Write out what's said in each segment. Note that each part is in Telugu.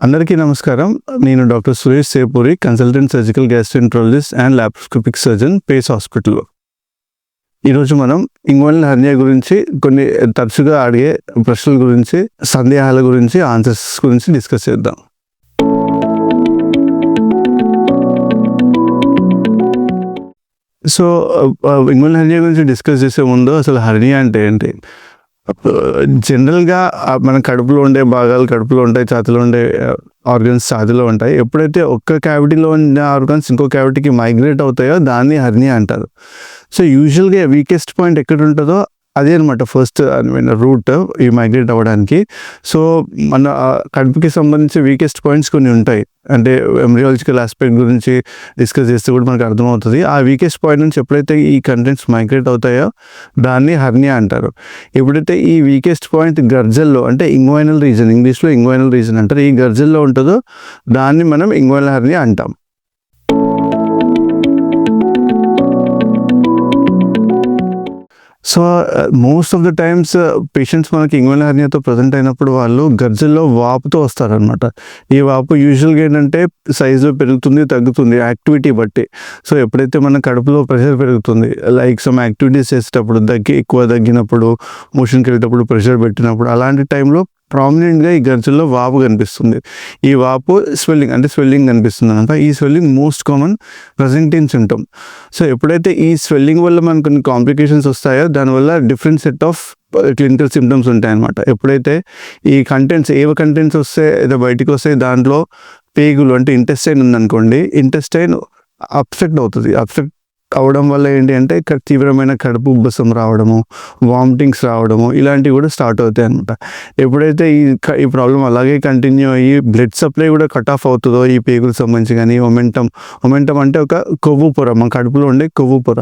అందరికీ నమస్కారం. నేను doctor Suresh Sepuri consultant surgical gastroenterologist and laparoscopic surgeon Pace హాస్పిటల్లో. ఈరోజు మనం ఇంగ్వల్ హర్నియా గురించి కొన్ని తరచుగా అడిగే ప్రశ్నల గురించి సందేహాల గురించి ఆన్సర్స్ గురించి డిస్కస్ చేద్దాం. సో ఇంగ్వల్ హర్నియా గురించి డిస్కస్ చేసే ముందు అసలు హర్నియా అంటే ఏంటి? జనరల్గా మన కడుపులో ఉండే భాగాలు కడుపులో ఉంటాయి ఛాతిలో ఉండే ఆర్గన్స్ ఛాతిలో ఉంటాయి. ఎప్పుడైతే ఒక్క క్యావిటీలో ఉన్న ఆర్గన్స్ ఇంకో క్యావిటీకి మైగ్రేట్ అవుతాయో దాన్ని హర్నియా అంటారు. సో యూజువల్గా వీకెస్ట్ పాయింట్ ఎక్కడ ఉంటుందో అదే అనమాట ఫస్ట్ రూట్ ఈ మైగ్రేట్ అవ్వడానికి. సో మన కడుపుకి సంబంధించి వీకెస్ట్ పాయింట్స్ కొన్ని ఉంటాయి. అంటే ఎంబ్రియాలజికల్ ఆస్పెక్ట్ గురించి డిస్కస్ చేస్తే కూడా మనకు అర్థమవుతుంది. ఆ వీకెస్ట్ పాయింట్ నుంచి ఎప్పుడైతే ఈ కంటెంట్స్ మైగ్రేట్ అవుతాయో దాన్ని హర్నియా అంటారు. ఎప్పుడైతే ఈ వీకెస్ట్ పాయింట్ గర్జల్లో అంటే ఇంగ్వైనల్ రీజన్ ఇంగ్లీష్లో ఇంగ్వైనల్ రీజన్ అంటారు. ఈ గర్జల్లో ఉంటుందో దాన్ని మనం ఇంగ్వైనల్ హర్నియా అంటాం. So most of the times patients మనకి ఇంగ్వెల్ హర్నియాతో ప్రజెంట్ అయినప్పుడు వాళ్ళు గర్జల్లో వాపుతో వస్తారనమాట ఈ వాపు యూజువల్గా ఏంటంటే సైజు పెరుగుతుంది తగ్గుతుంది యాక్టివిటీ బట్టి. సో ఎప్పుడైతే మన కడుపులో ప్రెషర్ పెరుగుతుంది లైక్ సమ్ యాక్టివిటీస్ చేసేటప్పుడు దగ్గి ఎక్కువ తగ్గినప్పుడు మోషన్కి వెళ్ళేటప్పుడు ప్రెషర్ పెట్టినప్పుడు అలాంటి టైంలో ప్రామినెంట్గా ఈ గర్జల్లో వాపు కనిపిస్తుంది. ఈ వాపు స్వెల్లింగ్ అంటే స్వెల్లింగ్ కనిపిస్తుంది అనమాట. ఈ swelling most common presenting symptom so ఎప్పుడైతే ఈ స్వెల్లింగ్ వల్ల మనకు కొన్ని కాంప్లికేషన్స్ వస్తాయో దానివల్ల different set of clinical symptoms ఉంటాయన్నమాట ఎప్పుడైతే ఈ కంటెంట్స్ ఏవ కంటెంట్స్ వస్తే ఏదో బయటికి వస్తే దాంట్లో పేగులు అంటే ఇంటెస్టైన్ ఉందనుకోండి ఇంటెస్టైన్ అప్సెట్ అవుతుంది. అప్సెట్ అవడం వల్ల ఏంటి అంటే ఇక్కడ తీవ్రమైన కడుపు ఉబ్బసం రావడము వామిటింగ్స్ రావడము ఇలాంటివి కూడా స్టార్ట్ అవుతాయి అనమాట ఎప్పుడైతే ఈ క- ఈ ప్రాబ్లం అలాగే కంటిన్యూ అయ్యి బ్లడ్ సప్లై కూడా కట్ ఆఫ్ అవుతుందో ఈ పేగులకు సంబంధించి కానీ మొమెంటం ఒమెంటమ్ అంటే ఒక కొవ్వు పొర మన కడుపులో ఉండే కొవ్వు పొర.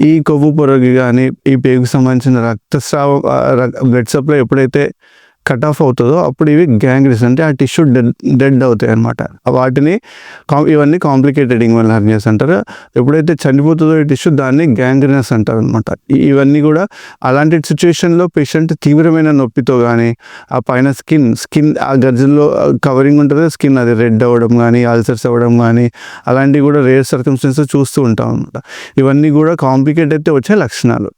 ఈ కొవ్వు పొరకి కానీ ఈ పేగుకు సంబంధించిన రక్తస్రావం బ్లడ్ సప్లై ఎప్పుడైతే కట్ ఆఫ్ అవుతుందో అప్పుడు ఇవి గ్యాంగ్రీస్ అంటే ఆ టిష్యూ డెడ్ డెడ్ అవుతాయి అనమాట వాటిని ఇవన్నీ కాంప్లికేటెడ్ ఇంగ్వల్ హర్నియాస్ అంటారు. ఎప్పుడైతే చనిపోతుందో ఈ టిష్యూ దాన్ని గ్యాంగ్రీనస్ అంటారు అనమాట ఇవన్నీ కూడా అలాంటి సిచ్యువేషన్లో పేషెంట్ తీవ్రమైన నొప్పితో కానీ ఆ పైన స్కిన్ స్కిన్ ఆ గజ్జల్లో కవరింగ్ ఉంటుంది స్కిన్ అది రెడ్ అవ్వడం కానీ అల్సర్స్ అవ్వడం కానీ అలాంటివి కూడా రేర్ సర్కమ్స్టెన్సెస్ చూస్తూ ఉంటాం అనమాట ఇవన్నీ కూడా కాంప్లికేట్ అయితే వచ్చే లక్షణాలు.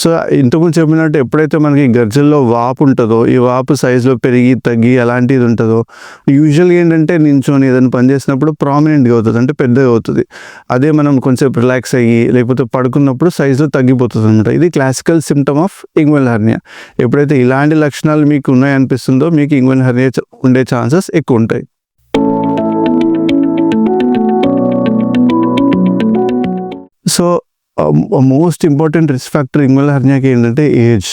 సో ఇంతకుముందు చెప్పినట్టు ఎప్పుడైతే మనకి గర్జల్లో వాపు ఉంటుందో ఈ వాపు సైజులో పెరిగి తగ్గి అలాంటిది ఉంటుందో యూజువల్గా ఏంటంటే నించొని ఏదైనా పని చేసినప్పుడు ప్రామినెంట్గా అవుతుంది. అంటే పెద్దగా అవుతుంది. అదే మనం కొంచెం రిలాక్స్ అయ్యి లేకపోతే పడుకున్నప్పుడు సైజులో తగ్గిపోతుంది అనమాట ఇది classical symptom of inguinal hernia. ఎప్పుడైతే ఇలాంటి లక్షణాలు మీకు ఉన్నాయనిపిస్తుందో మీకు ఇంగ్వెల్ హర్నియా ఉండే ఛాన్సెస్ ఎక్కువ ఉంటాయి. So most important risk factor inguinal హర్నియాకి ఏంటంటే ఏజ్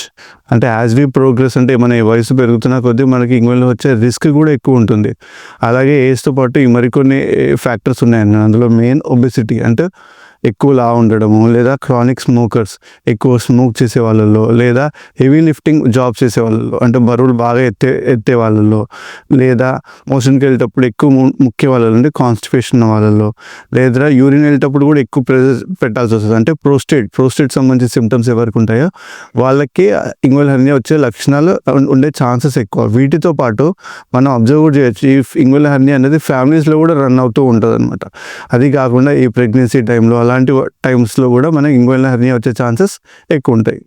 అంటే యాజ్ వి ప్రోగ్రెస్ అంటే మన వయసు పెరుగుతున్న కొద్దీ మనకి ఇంగ్వెల్ వచ్చే రిస్క్ కూడా ఎక్కువ ఉంటుంది. అలాగే ఏజ్తో పాటు మరికొన్ని eh, ఫ్యాక్టర్స్ ఉన్నాయండి. అందులో మెయిన్ ఒబెసిటీ అంటే ఎక్కువ లా ఉండడము లేదా క్రానిక్ స్మోకర్స్ ఎక్కువ స్మోక్ చేసే వాళ్ళలో లేదా హెవీ లిఫ్టింగ్ జాబ్ చేసే వాళ్ళలో అంటే బరువులు బాగా ఎత్తే ఎత్తే వాళ్ళలో లేదా మోషన్కి వెళ్ళేటప్పుడు ఎక్కువ ముఖ్య వాళ్ళలో అంటే కాన్స్టిపేషన్ వాళ్ళలో లేదా యూరిన్ వెళ్ళేటప్పుడు కూడా ఎక్కువ ప్రెజర్ పెట్టాల్సి వస్తుంది. అంటే ప్రోస్టేట్ ప్రోస్టేట్ సంబంధించిన సిమ్టమ్స్ ఎవరికి ఉంటాయో వాళ్ళకి ఇంగ్వల్ హెర్నియా వచ్చే లక్షణాలు ఉండే ఛాన్సెస్ ఎక్కువ. వీటితో పాటు మనం అబ్జర్వ్ కూడా చేయొచ్చు. ఈ ఇంగ్వల్ హెర్నియా అనేది ఫ్యామిలీస్లో కూడా రన్ అవుతూ ఉంటుంది అనమాట అది కాకుండా ఈ ప్రెగ్నెన్సీ టైంలో అలా అలాంటి టైమ్స్లో కూడా మనకి ఇంగ్వల్ హెర్నియా వచ్చే ఛాన్సెస్ ఎక్కువ ఉంటాయి.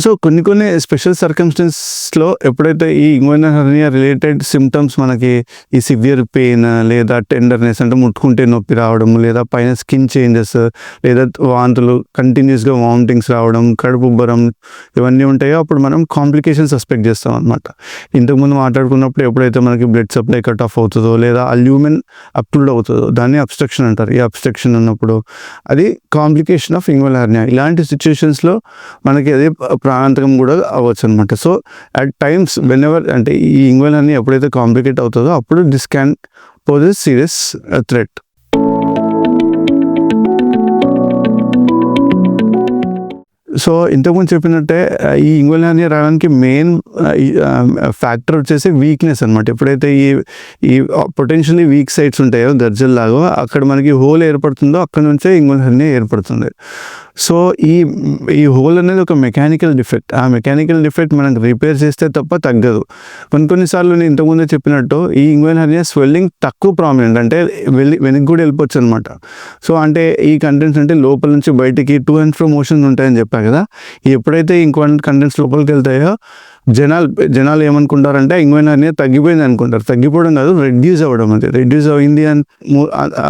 సో కొన్ని కొన్ని స్పెషల్ సర్కమ్స్టెన్స్లో ఎప్పుడైతే ఈ ఇంగ్వెన్ హర్నియా రిలేటెడ్ సిమ్టమ్స్ మనకి ఈ సివియర్ పెయిన్ లేదా టెండర్నెస్ అంటే ముట్టుకుంటే నొప్పి రావడం లేదా పైన స్కిన్ చేంజెస్ లేదా వాంతులు కంటిన్యూస్గా వామిటింగ్స్ రావడం కడుపు ఉబ్బరం ఇవన్నీ ఉంటాయో అప్పుడు మనం కాంప్లికేషన్ సస్పెక్ట్ చేస్తాం అనమాట ఇంతకుముందు మాట్లాడుకున్నప్పుడు ఎప్పుడైతే మనకి బ్లడ్ సప్లై కట్ ఆఫ్ అవుతుందో లేదా అల్యూమిన్ అప్లూడ్ అవుతుందో దాన్ని అబ్స్ట్రక్షన్ అంటారు. ఈ అబ్స్ట్రక్షన్ ఉన్నప్పుడు అది కాంప్లికేషన్ ఆఫ్ ఇంగ్వల్ హర్నియా ఇలాంటి సిచ్యుయేషన్స్లో మనకి అదే ప్రాణాంతకం కూడా అవ్వచ్చు అనమాట so at times whenever అంటే ఈ ఇంగ్వల్ హర్నియా ఎప్పుడైతే కాంప్లికేట్ అవుతుందో అప్పుడు this can pose serious threat so ఇంతకుముందు చెప్పినట్టే uh, ఈ ఇంగువల్ రావడానికి మెయిన్ ఫ్యాక్టర్ uh, um, వచ్చేసి వీక్నెస్ అనమాట ఎప్పుడైతే ఈ ఈ పొటెన్షియలీ వీక్ సైడ్స్ ఉంటాయో దర్జల్లాగో అక్కడ మనకి హోల్ ఏర్పడుతుందో అక్కడ నుంచే ఇంగువల్ ఏర్పడుతుంది. సో ఈ ఈ హోల్ అనేది ఒక మెకానికల్ డిఫెక్ట్ ఆ మెకానికల్ డిఫెక్ట్ మనం రిపేర్ చేస్తే తప్ప తగ్గదు. కొన్ని కొన్నిసార్లు నేను ఇంతకుముందే చెప్పినట్టు ఈ ఇంగ్వైన్ హర్నియా స్వెల్లింగ్ తక్కువ ప్రామినెంట్ అంటే వెళ్ళి వెనక్కి కూడా వెళ్ళిపోవచ్చు అనమాట సో అంటే ఈ కంటెంట్స్ అంటే లోపల నుంచి బయటికి టూ అండ్ ఫ్రో మోషన్స్ ఉంటాయని చెప్పా కదా. ఎప్పుడైతే ఇంకో కంటెంట్స్ లోపలికి వెళ్తాయో జనాలు జనాలు ఏమనుకుంటారంటే ఇంగ్వెన్ అనేది తగ్గిపోయింది అనుకుంటారు. తగ్గిపోవడం కాదు రెడ్యూస్ అవ్వడం అది రెడ్యూస్ అయింది అని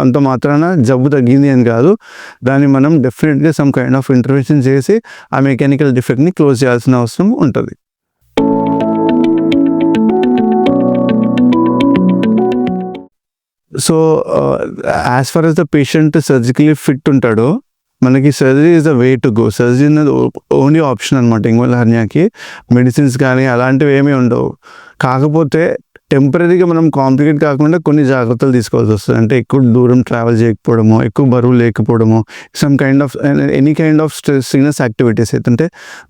అంత మాత్రాన జబ్బు తగ్గింది అని కాదు. దాన్ని మనం డెఫినెట్గా సమ్ కైండ్ ఆఫ్ ఇంటర్వెన్షన్ చేసి ఆ మెకానికల్ డిఫెక్ట్ని క్లోజ్ చేయాల్సిన అవసరం ఉంటుంది. So as uh, far as the patient surgically fit ఉంటాడో మనకి surgery is the way to go surgery అనేది ఓన్లీ ఆప్షన్ అనమాట ఇంగోల్ హర్నియాకి మెడిసిన్స్ కానీ అలాంటివి ఏమీ ఉండవు. కాకపోతే టెంపరీగా మనం కాంప్లికేట్ కాకుండా కొన్ని జాగ్రత్తలు తీసుకోవాల్సి వస్తుంది. అంటే ఎక్కువ దూరం ట్రావెల్ చేయకపోవడము ఎక్కువ బరువు లేకపోవడము some kind of any kind of strenuous activities అయితే.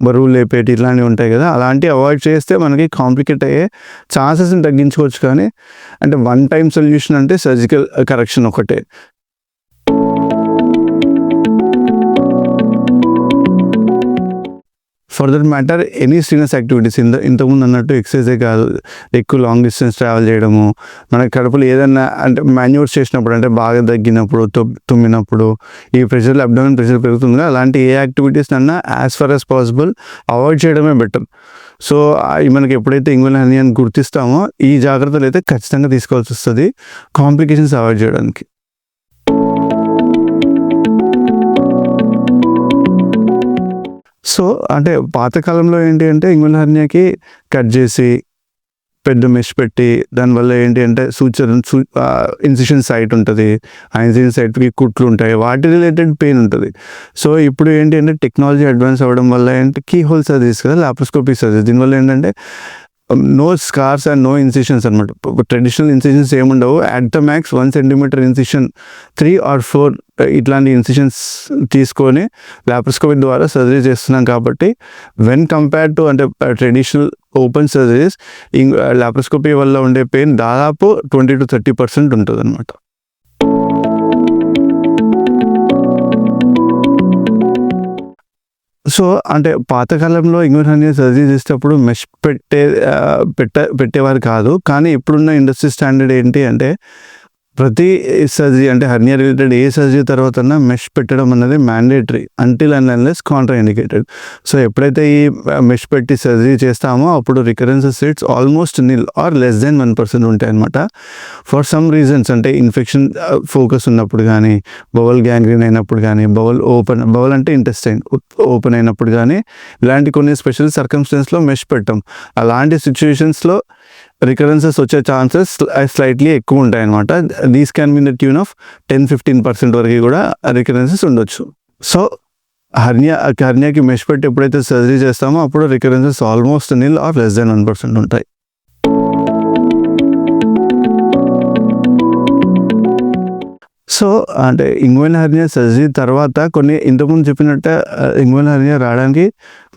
బరువు లేపేటి ఇట్లాంటివి ఉంటాయి కదా అలాంటివి అవాయిడ్ చేస్తే మనకి కాంప్లికేట్ అయ్యే ఛాన్సెస్ని తగ్గించుకోవచ్చు కానీ అంటే వన్ టైం సొల్యూషన్ అంటే సర్జికల్ కరెక్షన్ ఒకటే. For that matter any strenuous activities ఇంత ఇంతకుముందు అన్నట్టు ఎక్సర్సైజే కాదు. ఎక్కువ లాంగ్ డిస్టెన్స్ ట్రావెల్ చేయడము మన కడుపులో ఏదైనా అంటే మాన్యూర్స్ చేసినప్పుడు అంటే బాగా తగ్గినప్పుడు తుమ్మినప్పుడు ఈ ప్రెషర్ అబ్డోమిన్ ప్రెషర్ పెరుగుతుంది అలాంటి ఏ యాక్టివిటీస్ అన్నా as far as possible avoid చేయడమే బెటర్ సో మనకి ఎప్పుడైతే ఇంగ్వల్ హనీ అని గుర్తిస్తామో ఈ జాగ్రత్తలు అయితే ఖచ్చితంగా తీసుకోవాల్సి వస్తుంది. కాంప్లికేషన్స్ అవాయిడ్ చేయడానికి. సో అంటే పాతకాలంలో ఏంటి అంటే ఇంగుల హర్నియాకి కట్ చేసి పెద్ద మెష్ పెట్టి దానివల్ల ఏంటి అంటే సూచర్ ఇన్సిషన్ సైట్ ఉంటుంది. ఆ ఇన్సిషన్ సైట్కి కుట్లు ఉంటాయి. వాటి రిలేటెడ్ పెయిన్ ఉంటుంది. సో ఇప్పుడు ఏంటి అంటే టెక్నాలజీ అడ్వాన్స్ అవ్వడం వల్ల ఏంటి కీ హోల్ సర్జరీస్ కదా లాప్రోస్కోపిక్ సర్జరీ దీనివల్ల ఏంటంటే no scars and no incisions అనమాట ట్రెడిషనల్ ఇన్సిషన్స్ ఏముండవు. At the max one centimetre incision three or four ఇట్లాంటి ఇన్సిషన్స్ తీసుకొని లాప్రోస్కోపీ ద్వారా సర్జరీ చేస్తున్నాం కాబట్టి వెన్ కంపేర్ టు అంటే ట్రెడిషనల్ ఓపెన్ సర్జరీస్ లాప్రోస్కోపీ వల్ల ఉండే పెయిన్ దాదాపు ట్వంటీ టు థర్టీ పర్సెంట్ ఉంటుంది అనమాట సో అంటే పాతకాలంలో ఇంగ్లీష్ అనేది సర్జరీ చేసేటప్పుడు మెష్ పెట్టే పెట్ట పెట్టేవారు కాదు. కానీ ఇప్పుడున్న ఇండస్ట్రీ స్టాండర్డ్ ఏంటి అంటే ప్రతి సర్జరీ అంటే హర్నియా రిలేటెడ్ ఏ సర్జరీ తర్వాత మెష్ పెట్టడం అనేది mandatory until and unless contraindicated so ఎప్పుడైతే ఈ మెష్ పెట్టి సర్జరీ చేస్తామో అప్పుడు recurrences rates almost nil or less than one percent ఉంటాయి అనమాట ఫర్ సమ్ రీజన్స్ అంటే ఇన్ఫెక్షన్ ఫోకస్ ఉన్నప్పుడు కానీ బవల్ గ్యాంగ్రీన్ అయినప్పుడు కానీ బవల్ ఓపెన్ బవల్ అంటే ఇంటెస్టైన్ ఓపెన్ అయినప్పుడు కానీ ఇలాంటి కొన్ని స్పెషల్ సర్కమ్స్టెన్స్లో మెష్ పెట్టాం. అలాంటి సిచ్యువేషన్స్లో రికరెన్సెస్ వచ్చే ఛాన్సెస్ స్లైట్లీ ఎక్కువ ఉంటాయి అనమాట these can be the tune of ten fifteen percent వరకు కూడా రికరెన్సెస్ ఉండొచ్చు. సో హర్నియా హర్నియాకి మెష్ పెట్టి ఎప్పుడైతే సర్జరీ చేస్తామో అప్పుడు recurrences almost nil or less than one percent ఉంటాయి. సో అంటే ఇంగ్వెన్ హర్నియా సర్జరీ తర్వాత కొన్ని ఇంతకుముందు చెప్పినట్టే ఇంగ్వెన్ హర్నియా రావడానికి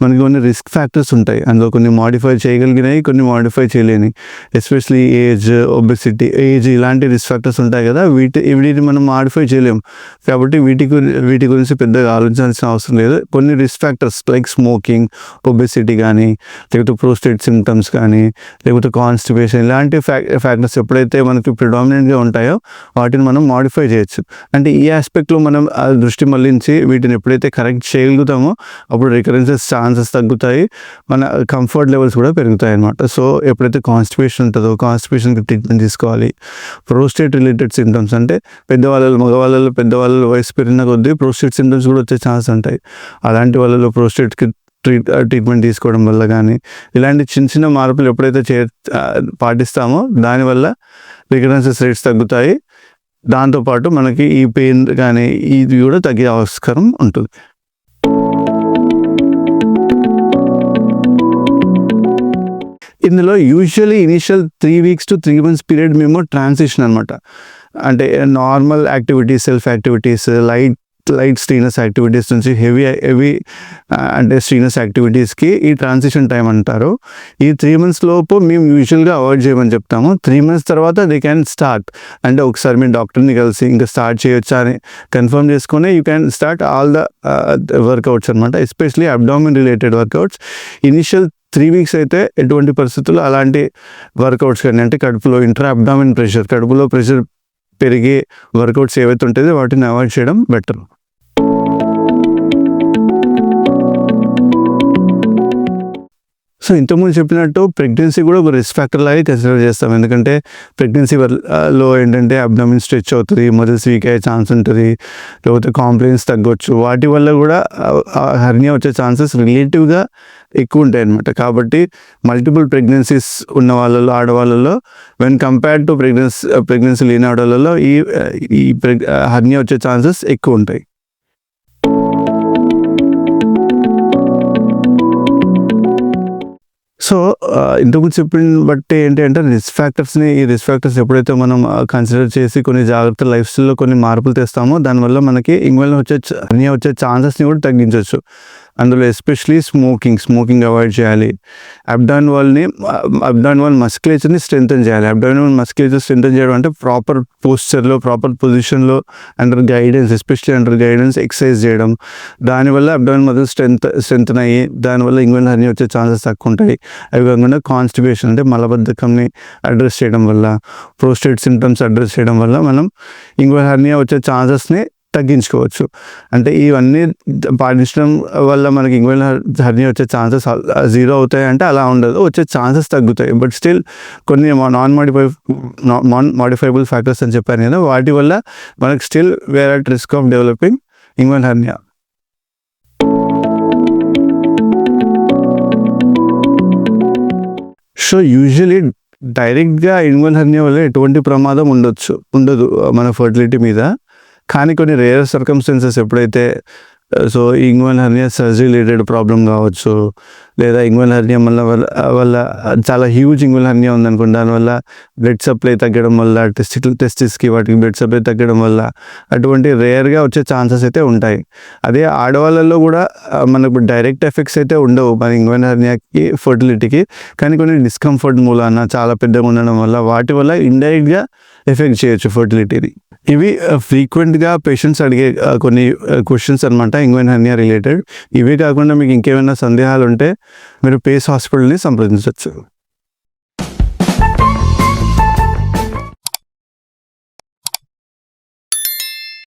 మనకి కొన్ని రిస్క్ ఫ్యాక్టర్స్ ఉంటాయి. అందులో కొన్ని మాడిఫై చేయగలిగినాయి కొన్ని మాడిఫై చేయలేని ఎస్పెషలీ ఏజ్ ఒబెసిటీ ఏజ్ ఇలాంటి రిస్క్ ఫ్యాక్టర్స్ ఉంటాయి కదా. వీటి వీటిని మనం మాడిఫై చేయలేము. కాబట్టి వీటి వీటి గురించి పెద్దగా ఆలోచించాల్సిన అవసరం లేదు. కొన్ని risk factors like smoking obesity కానీ లేకపోతే ప్రోస్టేట్ సిమ్టమ్స్ కానీ లేకపోతే కాన్స్టిపేషన్ ఇలాంటి ఫ్యాక్ ఫ్యాక్టర్స్ ఎప్పుడైతే మనకి ప్రిడామినెంట్గా ఉంటాయో వాటిని మనం మాడిఫై చేయొచ్చు. అంటే ఈ ఆస్పెక్ట్లో మనం దృష్టి మళ్ళించి వీటిని ఎప్పుడైతే కరెక్ట్ చేయగలుగుతామో అప్పుడు రికరెన్సెస్ చాలా ఛాన్సెస్ తగ్గుతాయి. మన కంఫర్ట్ లెవెల్స్ కూడా పెరుగుతాయి అనమాట సో ఎప్పుడైతే కాన్స్టిపేషన్ ఉంటుందో కాన్స్టిపేషన్కి ట్రీట్మెంట్ తీసుకోవాలి. ప్రోస్టేట్ రిలేటెడ్ సిమ్టమ్స్ అంటే పెద్దవాళ్ళలో మగవాళ్ళలో పెద్దవాళ్ళలో వయసు పెరిగిన కొద్దీ ప్రోస్టేట్ సిమ్టమ్స్ కూడా వచ్చే ఛాన్స్ ఉంటాయి. అలాంటి వాళ్ళలో ప్రోస్టేట్కి ట్రీట్ ట్రీట్మెంట్ తీసుకోవడం వల్ల కానీ ఇలాంటి చిన్న చిన్న మార్పులు ఎప్పుడైతే చే పాటిస్తామో దానివల్ల రికరెన్సెస్ రేట్స్ తగ్గుతాయి. దాంతోపాటు మనకి ఈ పెయిన్ కానీ ఇది కూడా తగ్గే ఆస్కారం ఉంటుంది. ఇందులో usually initial three weeks to three months period మేము ట్రాన్సిషన్ అనమాట అంటే normal activities self activities light light strenuous activities నుంచి హెవీ హెవీ అంటే స్ట్రీనస్ యాక్టివిటీస్కి ఈ ట్రాన్సిషన్ టైం అంటారు. ఈ త్రీ మంత్స్ లోపు మేము యూజువల్గా అవాయిడ్ చేయమని చెప్తాము. త్రీ మంత్స్ తర్వాత దే క్యాన్ స్టార్ట్ అంటే ఒకసారి మీ డాక్టర్ని కలిసి ఇంకా స్టార్ట్ చేయొచ్చా అని కన్ఫర్మ్ చేసుకుని you can start all the workouts అనమాట especially abdomen related workouts initial three weeks అయితే ఎటువంటి పరిస్థితుల్లో అలాంటి వర్కౌట్స్ కానీ అంటే కడుపులో ఇంటర్ అబ్డామిన్ ప్రెషర్ కడుపులో ప్రెషర్ పెరిగే వర్కౌట్స్ ఏవైతే ఉంటుందో వాటిని అవాయిడ్ చేయడం బెటర్ సో ఇంతకుముందు చెప్పినట్టు ప్రెగ్నెన్సీ కూడా ఒక రిస్క్ ఫ్యాక్టర్ లాగే కన్సిడర్ చేస్తాం. ఎందుకంటే ప్రెగ్నెన్సీ లో ఏంటంటే అబ్డమిన్ స్ట్రెచ్ అవుతుంది మజిల్స్ వీక్ అయ్యే ఛాన్స్ ఉంటుంది లేకపోతే కాంప్లైన్స్ తగ్గొచ్చు. వాటి వల్ల కూడా హర్నియా వచ్చే ఛాన్సెస్ రిలేటివ్గా ఎక్కువ ఉంటాయి అనమాట కాబట్టి మల్టిపుల్ ప్రెగ్నెన్సీస్ ఉన్న వాళ్ళలో ఆడవాళ్ళలో when compared to pregnancy pregnancy లేని ఆడవాళ్ళలో ఈ ఈ హర్నియా వచ్చే ఛాన్సెస్ ఎక్కువ ఉంటాయి. సో ఇంతకుముందు చెప్పిన బట్టి ఏంటి అంటే రిస్క్ ఫ్యాక్టర్స్ని ఈ రిస్క్ ఫ్యాక్టర్స్ ఎప్పుడైతే మనం కన్సిడర్ చేసి కొన్ని జాగ్రత్త లైఫ్ స్టైల్లో కొన్ని మార్పులు తెస్తామో దానివల్ల మనకి ఇంగ్వెల్ వచ్చే అన్నీ వచ్చే ఛాన్సెస్ని కూడా తగ్గించవచ్చు అందులో ఎస్పెషలీ స్మోకింగ్ స్మోకింగ్ అవాయిడ్ చేయాలి. అబ్డాన్ వాల్ని అబ్డాన్ వాల్ మస్కులేచర్ని స్ట్రెంగ్తన్ చేయాలి. అబ్డాన్ వాల్ మస్కులేచర్ స్ట్రెంగ్తన్ చేయడం అంటే ప్రాపర్ పోస్చర్లో ప్రాపర్ పొజిషన్లో under guidance especially under guidance exercise చేయడం. దానివల్ల అబ్డాన్ మజిల్ స్ట్రెంత్ స్ట్రెంత్ అయ్యి దానివల్ల ఇంగ్వెల్ హర్నీ వచ్చే ఛాన్సెస్ తక్కువ ఉంటాయి. అవి కాకుండా కాన్స్టిపేషన్ అంటే మలబద్ధకంని అడ్రస్ చేయడం వల్ల ప్రోస్టేట్ సిమ్టమ్స్ అడ్రస్ చేయడం వల్ల మనం ఇంకో హర్నియా వచ్చే ఛాన్సెస్ని తగ్గించుకోవచ్చు. అంటే ఇవన్నీ పాటించడం వల్ల మనకి ఇంగ్వెల్ హర్నియా వచ్చే ఛాన్సెస్ జీరో అవుతాయి అంటే అలా ఉండదు. వచ్చే ఛాన్సెస్ తగ్గుతాయి. బట్ స్టిల్ కొన్ని non modify non modifiable factors అని చెప్పాను కదా వాటి వల్ల మనకి still we're at risk of developing inguinal hernia so usually డైరెక్ట్గా ఇన్వల్ హర్నియా వల్ల ఎటువంటి ప్రమాదం ఉండొచ్చు ఉండదు మన ఫర్టిలిటీ మీద. కానీ కొన్ని రేర్ సర్కమ్స్టెన్సెస్ ఎప్పుడైతే so inguinal hernia surgery related problem కావచ్చు లేదా ఇంగ్వన్ హర్నియా వల్ల వల్ల చాలా హ్యూజ్ ఇంగ్వన్ హర్నియా ఉందనుకోండి దానివల్ల బ్లడ్ సప్లై తగ్గడం వల్ల టెస్టికల్ టెస్టిస్కి వాటికి బ్లడ్ సప్లై తగ్గడం వల్ల అటువంటి రేర్గా వచ్చే ఛాన్సెస్ అయితే ఉంటాయి. అదే ఆడవాళ్ళల్లో కూడా uh, మనకు డైరెక్ట్ ఎఫెక్ట్స్ అయితే ఉండవు మన ఇంగ్వన్ హర్నియాకి ఫర్టిలిటీకి కానీ కొన్ని డిస్కంఫర్ట్ మూలాన చాలా పెద్దగా ఉండడం వల్ల వాటి వల్ల ఇండైరెక్ట్గా ఎఫెక్ట్ చేయొచ్చు ఫర్టిలిటీని ఇవి uh, ఫ్రీక్వెంట్గా పేషెంట్స్ అడిగే uh, కొన్ని uh, క్వశ్చన్స్ అనమాట ఇంగ్వెన్ హెర్నియా రిలేటెడ్ ఇవే కాకుండా మీకు ఇంకేమైనా సందేహాలు ఉంటే మీరు పేస్ హాస్పిటల్ని సంప్రదించవచ్చు